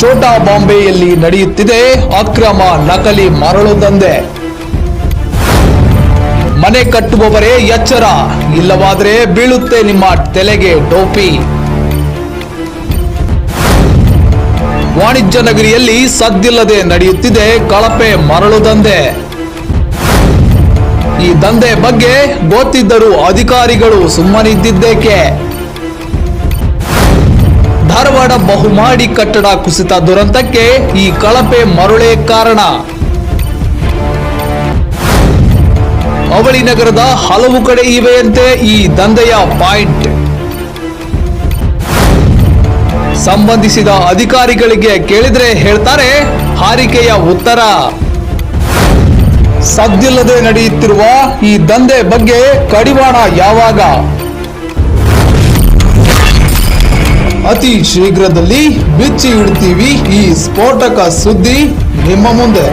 ಛೋಟಾ ಬಾಂಬೆಯಲ್ಲಿ ನಡೆಯುತ್ತಿದೆ ಅಕ್ರಮ ನಕಲಿ ಮರಳು ದಂಧೆ ಮನೆ ಕಟ್ಟುವವರೇ ಎಚ್ಚರ. ಇಲ್ಲವಾದರೆ ಬೀಳುತ್ತೆ ನಿಮ್ಮ ತಲೆಗೆ ಟೋಪಿ. ವಾಣಿಜ್ಯ ನಗರಿಯಲ್ಲಿ ಸದ್ದಿಲ್ಲದೆ ನಡೆಯುತ್ತಿದೆ ಕಳಪೆ ಮರಳು ದಂಧೆ ಈ ದಂಧೆ ಬಗ್ಗೆ ಗೊತ್ತಿದ್ದರೂ ಅಧಿಕಾರಿಗಳು ಸುಮ್ಮನಿದ್ದಿದ್ದೇಕೆ? ಧಾರವಾಡ ಬಹುಮಾಡಿ ಕಟ್ಟಡ ಕುಸಿತ ದುರಂತಕ್ಕೆ ಈ ಕಳಪೆ ಮರುಳೆ ಕಾರಣ. ಅವಳಿ ನಗರದ ಹಲವು ಕಡೆ ಇವೆಯಂತೆ ಈ ದಂಧೆಯ ಪಾಯಿಂಟ್. ಸಂಬಂಧಿಸಿದ ಅಧಿಕಾರಿಗಳಿಗೆ ಕೇಳಿದ್ರೆ ಹೇಳ್ತಾರೆ, ಹಾರಿಕೆಯ ಉತ್ತರ. ಸದ್ದಿಲ್ಲದೆ ನಡೆಯುತ್ತಿರುವ ಈ ದಂಧೆ ಬಗ್ಗೆ ಕಡಿವಾಣ ಯಾವಾಗ? ಅತಿ ಶೀಘ್ರದಲ್ಲಿ ಬಿಚ್ಚಿ ಇಡ್ತೀವಿ ಈ ಸ್ಫೋಟಕ ಸುದ್ದಿ ನಿಮ್ಮ ಮುಂದೆ.